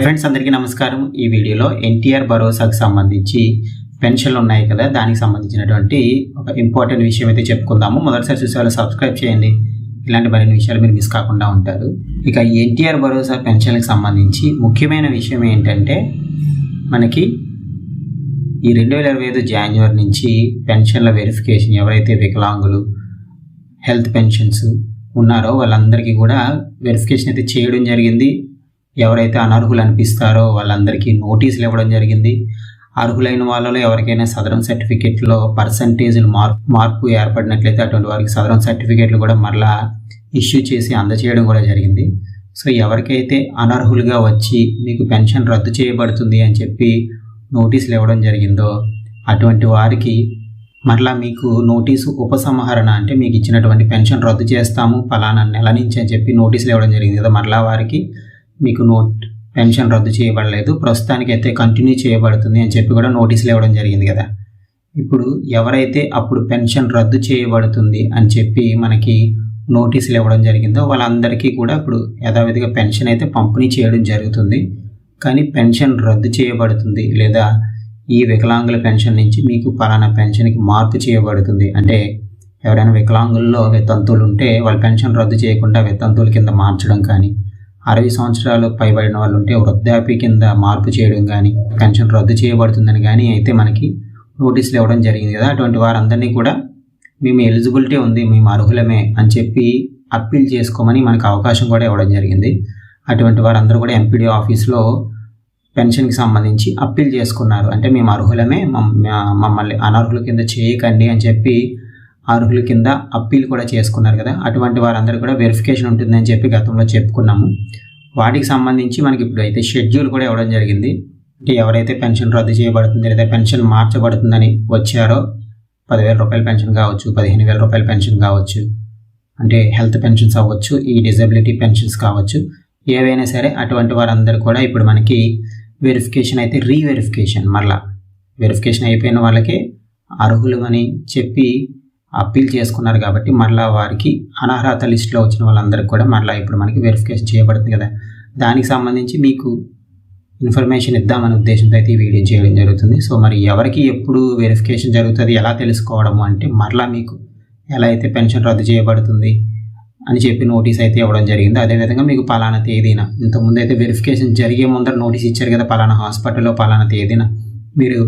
Friends అందరికీ నమస్కారం. ఈ వీడియోలో ఎన్టీఆర్ భరోసాకు సంబంధించి పెన్షన్లు ఉన్నాయి కదా దానికి సంబంధించినటువంటి ఒక ఇంపార్టెంట్ విషయం అయితే చెప్పుకుందాము. మొదటిసారి చూసే వాళ్ళు సబ్స్క్రైబ్ చేయండి. ఇలాంటి మరిన్ని విషయాలు మీరు మిస్ కాకుండా ఉంటారు. ఇక ఎన్టీఆర్ భరోసా పెన్షన్లకు సంబంధించి ముఖ్యమైన విషయం ఏంటంటే మనకి ఈ రెండు వేల ఇరవై ఐదు జాన్యువరి నుంచి పెన్షన్ల వెరిఫికేషన్ ఎవరైతే వికలాంగులు హెల్త్ పెన్షన్స్ ఉన్నారో వాళ్ళందరికీ కూడా వెరిఫికేషన్ అయితే చేయడం జరిగింది. ఎవరైతే అనర్హులు అనిపిస్తారో వాళ్ళందరికీ నోటీసులు ఇవ్వడం జరిగింది. అర్హులైన వాళ్ళలో ఎవరికైనా సదరం సర్టిఫికెట్లో పర్సంటేజ్లు మార్పు మార్పు ఏర్పడినట్లయితే అటువంటి వారికి సదరం సర్టిఫికెట్లు కూడా మరలా ఇష్యూ చేసి అందజేయడం కూడా జరిగింది. సో ఎవరికైతే అనర్హులుగా వచ్చి మీకు పెన్షన్ రద్దు చేయబడుతుంది అని చెప్పి నోటీసులు ఇవ్వడం జరిగిందో అటువంటి వారికి మరలా మీకు నోటీసు ఉపసంహరణ అంటే మీకు ఇచ్చినటువంటి పెన్షన్ రద్దు చేస్తాము ఫలానా నెల నుంచి అని చెప్పి నోటీసులు ఇవ్వడం జరిగింది కదా మరలా వారికి. మీకు నోట్ పెన్షన్ రద్దు చేయబడలేదు. ప్రస్తుతానికి అయితే కంటిన్యూ చేయబడుతుంది అని చెప్పి కూడా నోటీసులు ఇవ్వడం జరిగింది కదా. ఇప్పుడు ఎవరైతే అప్పుడు పెన్షన్ రద్దు చేయబడుతుంది అని చెప్పి మనకి నోటీసులు ఇవ్వడం జరిగిందో వాళ్ళందరికీ కూడా ఇప్పుడు యథావిధిగా పెన్షన్ అయితే పంపిణీ చేయడం జరుగుతుంది. కానీ పెన్షన్ రద్దు చేయబడుతుంది లేదా ఈ వికలాంగుల పెన్షన్ నుంచి మీకు పలానా పెన్షన్కి మార్పు చేయబడుతుంది అంటే ఎవరైనా వికలాంగుల్లో వితంతువులు ఉంటే వాళ్ళ పెన్షన్ రద్దు చేయకుండా వితంతువుల కింద మార్చడం కానీ అరవై సంవత్సరాలు పైబడిన వాళ్ళు ఉంటే వృద్ధాప్య కింద మార్పు చేయడం కానీ పెన్షన్ రద్దు చేయబడుతుందని కానీ అయితే మనకి నోటీసులు ఇవ్వడం జరిగింది కదా. అటువంటి వారందరినీ కూడా మేము ఎలిజిబిలిటీ ఉంది మేము అర్హులమే అని చెప్పి అప్పీల్ చేసుకోమని మనకు అవకాశం కూడా ఇవ్వడం జరిగింది. అటువంటి వారందరూ కూడా ఎంపీడీ ఆఫీస్లో పెన్షన్కి సంబంధించి అప్పీల్ చేసుకున్నారు. అంటే మేము అర్హులమే మమ్మల్ని అనర్హుల కింద చేయకండి అని చెప్పి అర్హుల కింద అప్పీల్ కూడా చేసుకున్నారు కదా. అటువంటి వారందరూ కూడా వెరిఫికేషన్ ఉంటుందని చెప్పి గతంలో చెప్పుకున్నాము. వాటికి సంబంధించి మనకి ఇప్పుడు అయితే షెడ్యూల్ కూడా ఇవ్వడం జరిగింది. అంటే ఎవరైతే పెన్షన్ రద్దు చేయబడుతుంది లేదా పెన్షన్ మార్చబడుతుందని వచ్చారో పదివేల రూపాయల పెన్షన్ కావచ్చు పదిహేను వేల రూపాయల పెన్షన్ కావచ్చు అంటే హెల్త్ పెన్షన్స్ అవ్వచ్చు ఈ డిజబిలిటీ పెన్షన్స్ కావచ్చు ఏవైనా సరే అటువంటి వారందరూ కూడా ఇప్పుడు మనకి వెరిఫికేషన్ అయితే రీవెరిఫికేషన్ మరలా వెరిఫికేషన్ అయిపోయిన వాళ్ళకి అర్హులు అని చెప్పి అప్పీల్ చేసుకున్నారు కాబట్టి మరలా వారికి అనర్హత లిస్టులో వచ్చిన వాళ్ళందరికీ కూడా మరలా ఇప్పుడు మనకి వెరిఫికేషన్ చేయబడుతుంది కదా. దానికి సంబంధించి మీకు ఇన్ఫర్మేషన్ ఇద్దామనే ఉద్దేశంతో అయితే ఈ వీడియో చేయడం జరుగుతుంది. సో మరి ఎవరికి ఎప్పుడు వెరిఫికేషన్ జరుగుతుంది ఎలా తెలుసుకోవడము అంటే మరలా మీకు ఎలా అయితే పెన్షన్ రద్దు చేయబడుతుంది అని చెప్పి నోటీస్ అయితే ఇవ్వడం జరిగింది. అదేవిధంగా మీకు పలానా తేదీన ఇంతకుముందు అయితే వెరిఫికేషన్ జరిగే ముందర నోటీస్ ఇచ్చారు కదా పలానా హాస్పిటల్లో పలానా తేదీన మీరు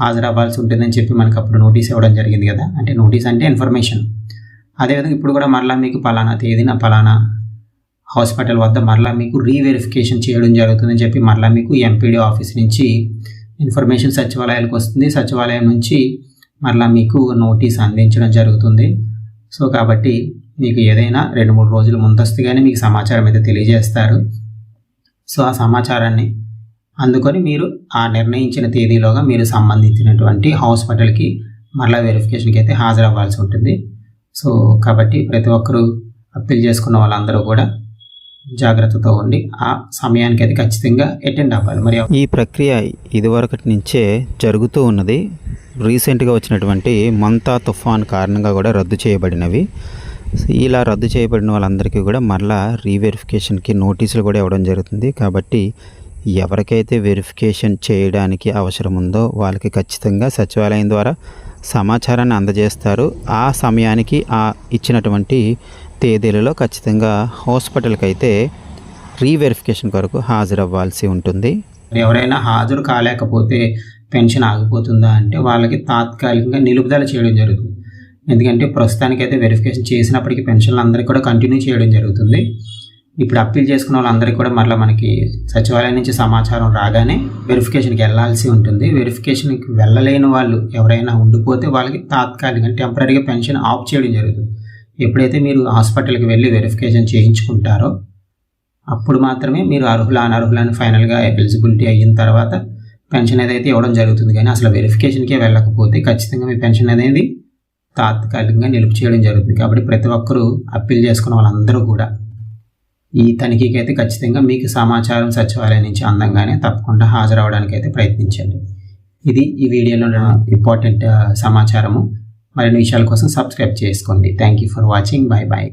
హాజరవ్వాల్సి ఉంటుందని చెప్పి మనకు అప్పుడు నోటీస్ ఇవ్వడం జరిగింది కదా. అంటే నోటీస్ అంటే ఇన్ఫర్మేషన్. అదేవిధంగా ఇప్పుడు కూడా మరలా మీకు పలానా తేదీన పలానా హాస్పిటల్ వద్ద మరలా మీకు రీవెరిఫికేషన్ చేయడం జరుగుతుందని చెప్పి మరలా మీకు ఎంపీడీ ఆఫీస్ నుంచి ఇన్ఫర్మేషన్ సచివాలయాలకు వస్తుంది. సచివాలయం నుంచి మరలా మీకు నోటీస్ అందించడం జరుగుతుంది. సో కాబట్టి మీకు ఏదైనా రెండు మూడు రోజులు ముందస్తుగానే మీకు సమాచారం అయితే తెలియజేస్తారు. సో ఆ సమాచారాన్ని అందుకొని మీరు ఆ నిర్ణయించిన తేదీలోగా మీరు సంబంధించినటువంటి హాస్పిటల్కి మరలా వెరిఫికేషన్కి అయితే హాజరవ్వాల్సి ఉంటుంది. సో కాబట్టి ప్రతి ఒక్కరూ అప్పీల్ చేసుకున్న వాళ్ళందరూ కూడా జాగ్రత్తతో ఉండి ఆ సమయానికి అది ఖచ్చితంగా అటెండ్ అవ్వాలి. మరి ఈ ప్రక్రియ ఇదివరకటి నుంచే జరుగుతూ ఉన్నది. రీసెంట్గా వచ్చినటువంటి మంతా తుఫాన్ కారణంగా కూడా రద్దు చేయబడినవి. ఇలా రద్దు చేయబడిన వాళ్ళందరికీ కూడా మరలా రీవెరిఫికేషన్కి నోటీసులు కూడా ఇవ్వడం జరుగుతుంది. కాబట్టి ఎవరికైతే వెరిఫికేషన్ చేయడానికి అవసరం ఉందో వాళ్ళకి ఖచ్చితంగా సచివాలయం ద్వారా సమాచారాన్ని అందజేస్తారు. ఆ సమయానికి ఆ ఇచ్చినటువంటి తేదీలలో ఖచ్చితంగా హాస్పిటల్కి అయితే రీవెరిఫికేషన్ కొరకు హాజరవ్వాల్సి ఉంటుంది. ఎవరైనా హాజరు కాలేకపోతే పెన్షన్ ఆగిపోతుందా అంటే వాళ్ళకి తాత్కాలికంగా నిలుపుదల చేయడం జరుగుతుంది. ఎందుకంటే ప్రస్తుతానికైతే వెరిఫికేషన్ చేసినప్పటికీ పెన్షన్లు అందరికీ కూడా కంటిన్యూ చేయడం జరుగుతుంది. ఇప్పుడు అప్పీల్ చేసుకున్న వాళ్ళందరికీ కూడా మరలా మనకి సచివాలయం నుంచి సమాచారం రాగానే వెరిఫికేషన్కి వెళ్ళాల్సి ఉంటుంది. వెరిఫికేషన్కి వెళ్ళలేని వాళ్ళు ఎవరైనా ఉండిపోతే వాళ్ళకి తాత్కాలికంగా టెంపరీగా పెన్షన్ ఆఫ్ చేయడం జరుగుతుంది. ఎప్పుడైతే మీరు హాస్పిటల్కి వెళ్ళి వెరిఫికేషన్ చేయించుకుంటారో అప్పుడు మాత్రమే మీరు అర్హుల అనర్హులని ఫైనల్గా ఎలిజిబిలిటీ అయిన తర్వాత పెన్షన్ ఏదైతే ఇవ్వడం జరుగుతుంది కానీ అసలు వెరిఫికేషన్కే వెళ్ళకపోతే ఖచ్చితంగా మీ పెన్షన్ అనేది తాత్కాలికంగా నిలుపు చేయడం జరుగుతుంది. కాబట్టి ప్రతి ఒక్కరూ అప్పీల్ చేసుకున్న వాళ్ళందరూ కూడా ఈ తనిఖీకి అయితే ఖచ్చితంగా మీకు సమాచారం సచివాలయం నుంచి అందంగానే తప్పకుండా హాజరవడానికి అయితే ప్రయత్నించండి. ఇది ఈ వీడియోలో ఇంపార్టెంట్ సమాచారము. మరిన్ని విషయాల కోసం సబ్స్క్రైబ్ చేసుకోండి. Thank you for watching bye bye